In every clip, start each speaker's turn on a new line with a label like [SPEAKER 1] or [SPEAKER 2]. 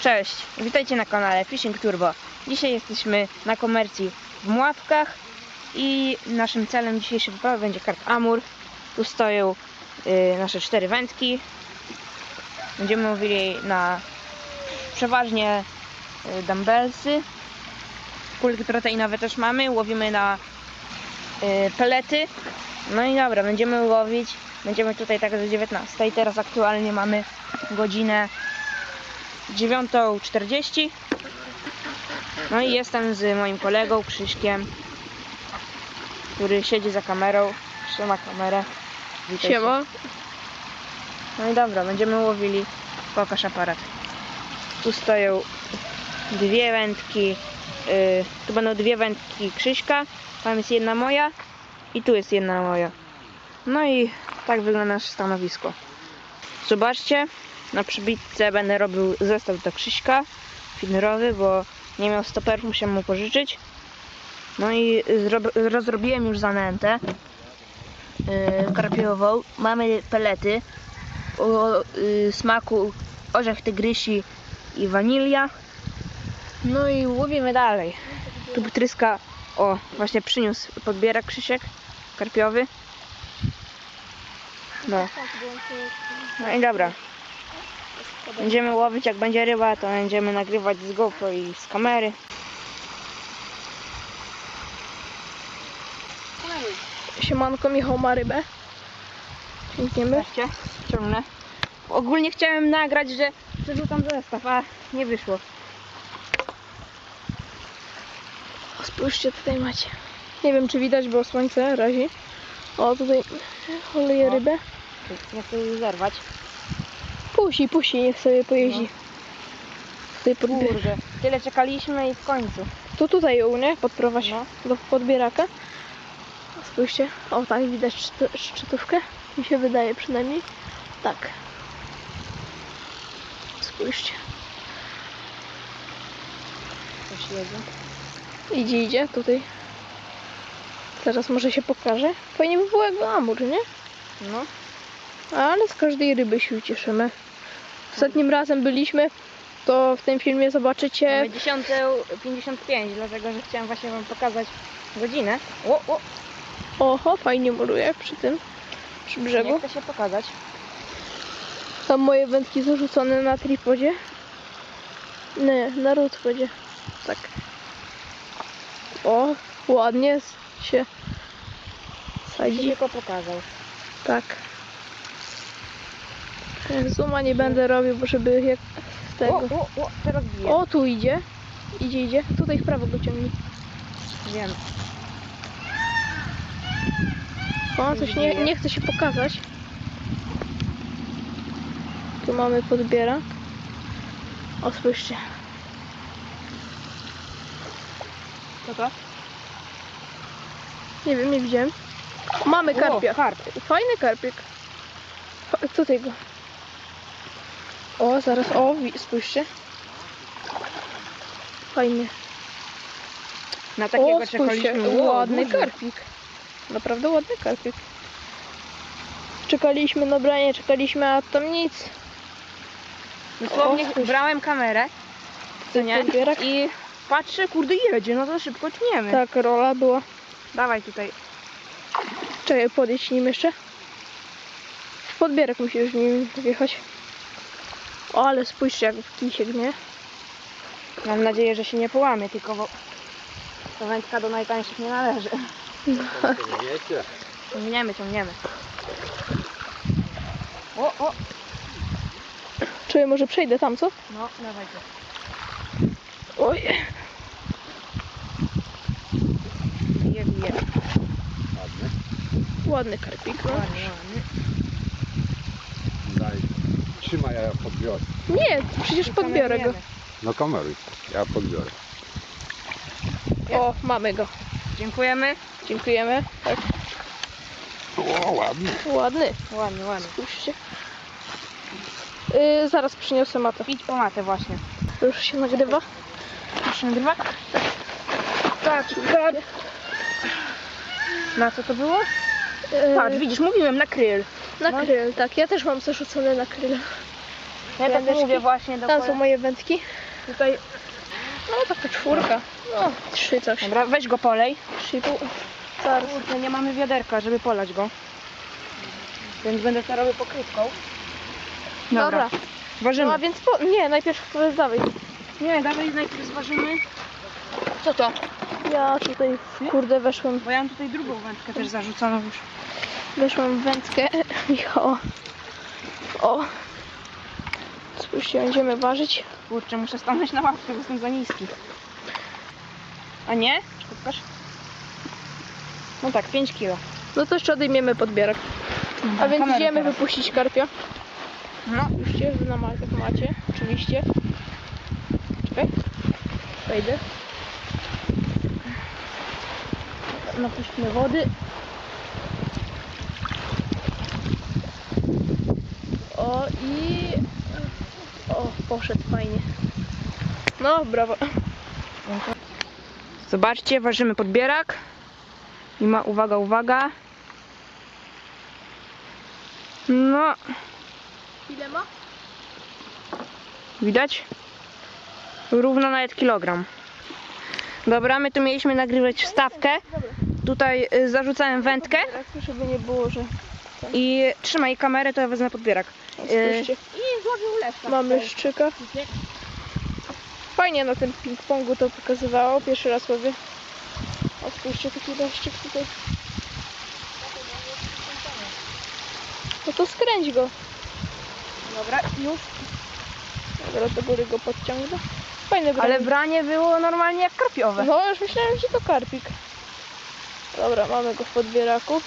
[SPEAKER 1] Cześć, witajcie na kanale Fishing Turbo. Dzisiaj jesteśmy na komercji w Mławkach i naszym celem dzisiejszej wyprawy będzie karp Amur. Tu stoją y, nasze cztery wędki. Będziemy mówili na przeważnie y, dumbbellsy. Kulki proteinowe też mamy, łowimy na y, pelety. No i dobra, będziemy łowić. Będziemy tutaj tak do 19. Teraz aktualnie mamy godzinę 9.40 No i jestem z moim kolegą Krzyśkiem Który siedzi za kamerą Trzyma kamerę. Witaj.
[SPEAKER 2] Siema.
[SPEAKER 1] No i dobra, będziemy łowili Pokaż aparat. Tu stoją dwie wędki yy, Tu będą dwie wędki Krzyśka Tam jest jedna moja I tu jest jedna moja. No i tak wygląda nasze stanowisko. Zobaczcie na przybitce będę robił zestaw do Krzyśka finerowy, bo nie miał stoperów, musiałem mu pożyczyć. No i zrob- rozrobiłem już zanętę yy, karpiową. Mamy pelety o yy, smaku orzech tygrysi i wanilia. No i łowimy dalej. Tu tryska, o właśnie przyniósł podbierak Krzysiek karpiowy. No. No i dobra. Będziemy łowić, jak będzie ryba, to będziemy nagrywać z GoPro i z kamery.
[SPEAKER 2] Siemanko, Michał ma rybę. Ciągniemy.
[SPEAKER 1] Ciągnę. Ogólnie chciałem nagrać, że przerzucam zestaw, a nie wyszło.
[SPEAKER 2] Spójrzcie, tutaj macie. Nie wiem, czy widać, bo słońce razi. O, tutaj oleję
[SPEAKER 1] O.
[SPEAKER 2] rybę.
[SPEAKER 1] Nie chcę jej zerwać.
[SPEAKER 2] Pusi, pusi, niech sobie pojeździ. Tutaj podbier...
[SPEAKER 1] Kurde, tyle czekaliśmy i w końcu.
[SPEAKER 2] To tutaj ją, nie? Podprowadź
[SPEAKER 1] No.
[SPEAKER 2] do podbieraka. Spójrzcie. O, tam widać szczy- szczytówkę. Mi się wydaje przynajmniej. Tak. Spójrzcie.
[SPEAKER 1] Coś jedzie.
[SPEAKER 2] Idzie, idzie, tutaj. Teraz może się pokaże. Fajnie by było jakby amur, nie?
[SPEAKER 1] No,
[SPEAKER 2] Ale z każdej ryby się ucieszymy. Ostatnim razem byliśmy, to w tym filmie zobaczycie.
[SPEAKER 1] mamy 10.55, dlatego że chciałem właśnie wam pokazać godzinę. O, o,
[SPEAKER 2] Oho, fajnie muruje przy tym, przy
[SPEAKER 1] nie
[SPEAKER 2] brzegu.
[SPEAKER 1] chcę się pokazać.
[SPEAKER 2] Tam moje wędki zarzucone na tripodzie. Nie, na rutwodzie. Tak. O, ładnie się sadzi.
[SPEAKER 1] tylko pokazał.
[SPEAKER 2] Tak. Zuma nie będę robił, bo żeby jak z
[SPEAKER 1] O,
[SPEAKER 2] tego.
[SPEAKER 1] o, o, teraz bije.
[SPEAKER 2] O, tu idzie. Idzie, idzie. Tutaj w prawo go ciągnij.
[SPEAKER 1] Wiem.
[SPEAKER 2] O, coś nie, nie chce się pokazać. Tu mamy podbierak. O, spójrzcie.
[SPEAKER 1] Co to?
[SPEAKER 2] Nie wiem, nie widziałem. Mamy karpia.
[SPEAKER 1] O, karp.
[SPEAKER 2] Fajny karpiek. Fa- Tutaj go. O, zaraz. O, spójrzcie. Fajnie.
[SPEAKER 1] Na takiego
[SPEAKER 2] O, spójrzcie.
[SPEAKER 1] czekaliśmy.
[SPEAKER 2] Ładny
[SPEAKER 1] duży.
[SPEAKER 2] karpik. Naprawdę ładny karpik. Czekaliśmy na branie, czekaliśmy, a tam nic.
[SPEAKER 1] Dosłownie
[SPEAKER 2] O,
[SPEAKER 1] brałem kamerę, co nie? I patrzę, kurde jedzie, no to szybko tniemy.
[SPEAKER 2] Tak, rola była.
[SPEAKER 1] Dawaj tutaj.
[SPEAKER 2] Czekaj, podjedź nim jeszcze. Podbierak musisz nim wjechać. O, ale spójrzcie jak w kisiek, nie?
[SPEAKER 1] Mam nadzieję, że się nie połamie, tylko bo ta wędka do najtańszych nie należy. Ciągniemy, ciągniemy. O, o,
[SPEAKER 2] Czekaj, może przejdę tam, co?
[SPEAKER 1] no dawajcie.
[SPEAKER 2] Oj,
[SPEAKER 1] Bije, bije.
[SPEAKER 2] ładny karpik, no.
[SPEAKER 1] Ładnie, ładnie.
[SPEAKER 3] Daj. Trzymaj, a ja podbiorę.
[SPEAKER 2] Nie, przecież podbiorę go.
[SPEAKER 3] No kameruj, ja podbiorę.
[SPEAKER 2] O, mamy go.
[SPEAKER 1] Dziękujemy.
[SPEAKER 2] Dziękujemy. Tak,
[SPEAKER 3] O, ładnie.
[SPEAKER 2] ładny.
[SPEAKER 1] Ładnie, ładnie.
[SPEAKER 2] Spójrzcie. Yy, zaraz przyniosę matę.
[SPEAKER 1] Idź po matę właśnie.
[SPEAKER 2] Już się nagrywa.
[SPEAKER 1] Proszę nagrywa? Tak, tak. Na co to było?
[SPEAKER 2] Yy,
[SPEAKER 1] Patrz, widzisz, mówiłem na kryl.
[SPEAKER 2] Na
[SPEAKER 1] no.
[SPEAKER 2] kryl, tak. Ja też mam zarzucone na kryl.
[SPEAKER 1] Ja tak mówię właśnie
[SPEAKER 2] Tam są moje wędki.
[SPEAKER 1] Tutaj,
[SPEAKER 2] No taka czwórka. No, trzy coś.
[SPEAKER 1] dobra, weź go polej.
[SPEAKER 2] Trzy i pół. Zaraz.
[SPEAKER 1] Kurde, nie mamy wiaderka, żeby polać go. Więc będę to robił pokrywką.
[SPEAKER 2] Dobra.
[SPEAKER 1] Ważymy.
[SPEAKER 2] No a więc po... Nie, najpierw powiedz dawaj.
[SPEAKER 1] Nie, dawaj najpierw zważymy.
[SPEAKER 2] Co to? Ja tutaj kurde weszłem,
[SPEAKER 1] Bo ja mam tutaj drugą wędkę też zarzuconą już.
[SPEAKER 2] Weszłem w wędkę Michała. O. Spójrzcie, będziemy ważyć.
[SPEAKER 1] Kurczę, muszę stanąć na ławce, bo jestem za niski. A nie? Pokaż. No tak, 5 kilo.
[SPEAKER 2] No to jeszcze odejmiemy podbierak. A więc idziemy
[SPEAKER 1] teraz.
[SPEAKER 2] wypuścić karpia.
[SPEAKER 1] No,
[SPEAKER 2] cię na ma- jak macie, oczywiście. Czekaj. Wejdę. Napuśćmy wody. O i... O, poszedł fajnie. No, brawo.
[SPEAKER 1] zobaczcie, ważymy podbierak. I ma, uwaga, uwaga. No,
[SPEAKER 2] Ile ma?
[SPEAKER 1] widać? Równo nawet kilogram. Dobra, my tu mieliśmy nagrywać wstawkę. Tutaj y, zarzucałem wędkę
[SPEAKER 2] Podbierak, Żeby nie było, że...
[SPEAKER 1] i trzymaj kamerę, to ja wezmę podbierak. Y,
[SPEAKER 2] Spójrzcie.
[SPEAKER 1] I złowił lewka.
[SPEAKER 2] Mamy szczyka. Fajnie na tym ping-pongu to pokazywało. Pierwszy raz łowię. O, spójrzcie, taki deszczyk tutaj. No to skręć go.
[SPEAKER 1] Dobra, już.
[SPEAKER 2] Dobra, do góry go podciągnę. Fajny branie.
[SPEAKER 1] Ale branie było normalnie jak karpiowe.
[SPEAKER 2] No, już myślałem, że to karpik. Dobra, mamy go w podbieraku.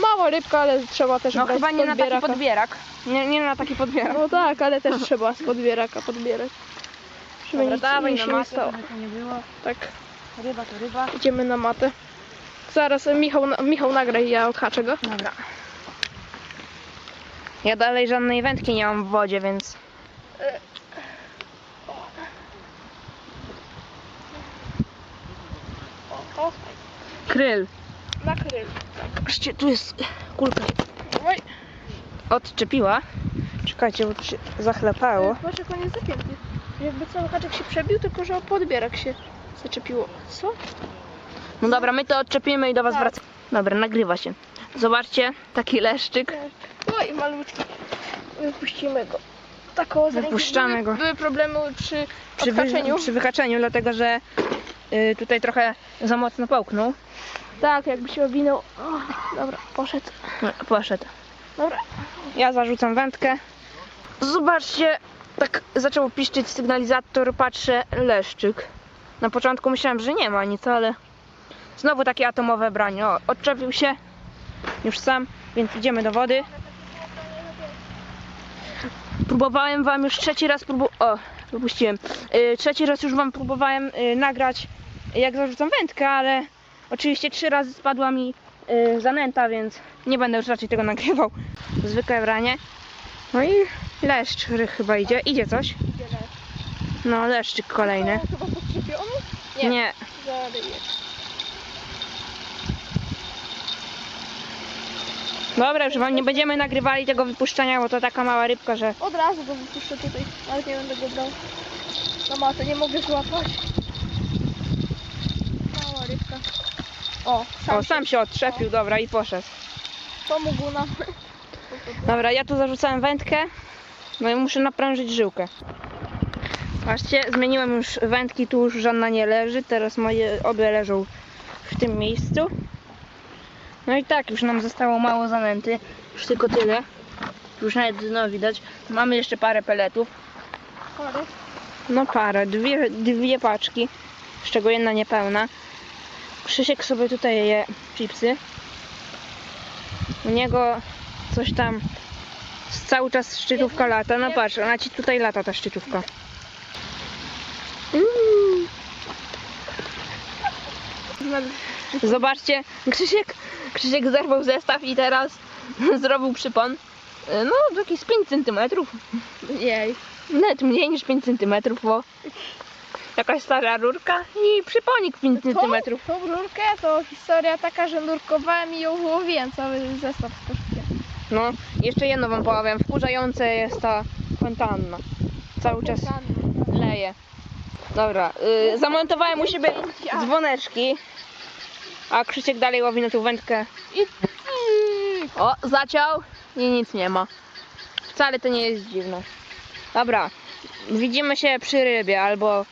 [SPEAKER 2] Mała rybka, ale trzeba też
[SPEAKER 1] No
[SPEAKER 2] brać
[SPEAKER 1] chyba
[SPEAKER 2] z
[SPEAKER 1] nie na taki
[SPEAKER 2] podbieraka.
[SPEAKER 1] podbierak. Nie, nie na taki podbierak.
[SPEAKER 2] No tak, ale też trzeba z podbieraka podbierać. Żeby
[SPEAKER 1] Dobra,
[SPEAKER 2] nic
[SPEAKER 1] dawaj
[SPEAKER 2] mi
[SPEAKER 1] na
[SPEAKER 2] się nie
[SPEAKER 1] matę,
[SPEAKER 2] stało.
[SPEAKER 1] żeby to nie było.
[SPEAKER 2] Tak.
[SPEAKER 1] Ryba to ryba.
[SPEAKER 2] Idziemy na matę. Zaraz e, Michał, Michał nagraj, ja odhaczę go.
[SPEAKER 1] Dobra. Ja dalej żadnej wędki nie mam w wodzie, więc... Kryl.
[SPEAKER 2] Na kryl.
[SPEAKER 1] Patrzcie, tu jest kulka.
[SPEAKER 2] Oj,
[SPEAKER 1] Odczepiła. Czekajcie, bo tu się zachlepało.
[SPEAKER 2] on jest zapięty. Jakby cały haczek się przebił, tylko że o podbierak się zaczepiło. Co?
[SPEAKER 1] No dobra, my to odczepimy i do was
[SPEAKER 2] Tak.
[SPEAKER 1] wracamy. Dobra, nagrywa się. Zobaczcie, taki leszczyk.
[SPEAKER 2] Oj, malutki. Wypuścimy go. Tak o.
[SPEAKER 1] Wypuszczamy
[SPEAKER 2] były,
[SPEAKER 1] go.
[SPEAKER 2] Były problemy przy
[SPEAKER 1] Przy, wy, przy wyhaczeniu, dlatego że y, tutaj trochę za mocno połknął.
[SPEAKER 2] Tak, jakby się owinął. O, dobra, poszedł.
[SPEAKER 1] No, Poszedł.
[SPEAKER 2] Dobra.
[SPEAKER 1] Ja zarzucam wędkę. Zobaczcie, tak zaczął piszczeć sygnalizator, patrzę, leszczyk. Na początku myślałem, że nie ma nic, ale znowu takie atomowe branie. O, odczepił się już sam, więc idziemy do wody. Próbowałem wam już trzeci raz próbu... O, wypuściłem. Yy, trzeci raz już wam próbowałem yy, nagrać jak zarzucam wędkę, ale oczywiście trzy razy spadła mi yy, zanęta, więc nie będę już raczej tego nagrywał. Zwykłe branie. No i leszcz chyba idzie. Idzie coś. No, leszczyk kolejny.
[SPEAKER 2] Chyba? Nie.
[SPEAKER 1] Nie. Dobra, już wam nie będziemy nagrywali tego wypuszczania, bo to taka mała rybka, że
[SPEAKER 2] Od razu go wypuszczę tutaj, ale nie będę go brał na matę, nie mogę złapać. Mała rybka. O, sam,
[SPEAKER 1] o, sam się odczepił, dobra i poszedł.
[SPEAKER 2] pomógł nam.
[SPEAKER 1] Dobra, ja tu zarzucałem wędkę. No i muszę naprężyć żyłkę. Patrzcie, zmieniłem już wędki, tu już żadna nie leży. Teraz moje obie leżą w tym miejscu. No i tak, już nam zostało mało zanęty. Już tylko tyle. Już nawet dno widać. Mamy jeszcze parę peletów.
[SPEAKER 2] Chory.
[SPEAKER 1] No parę, dwie, dwie paczki, z czego jedna niepełna. Krzysiek sobie tutaj je chipsy. U niego coś tam cały czas szczytówka lata. No patrz, ona ci tutaj lata ta szczytówka. Zobaczcie, Krzysiek, Krzysiek zerwał zestaw i teraz zrobił przypon. No, jakieś z 5 cm.
[SPEAKER 2] Jej.
[SPEAKER 1] Nawet mniej niż 5 cm, bo jakaś stara rurka i przyponik 5
[SPEAKER 2] Tą,
[SPEAKER 1] cm.
[SPEAKER 2] tą rurkę to historia taka, że nurkowałem i ją wyłowiłem, cały zestaw z koszkiem.
[SPEAKER 1] No, jeszcze jedno wam powiem. Wkurzające jest ta Fontanna. Cały czas leje. Dobra, y, zamontowałem u siebie dzwoneczki. A Krzysiek dalej łowi na tą wędkę.
[SPEAKER 2] I
[SPEAKER 1] O, zaciął i nic nie ma. Wcale to nie jest dziwne. Dobra, widzimy się przy rybie albo...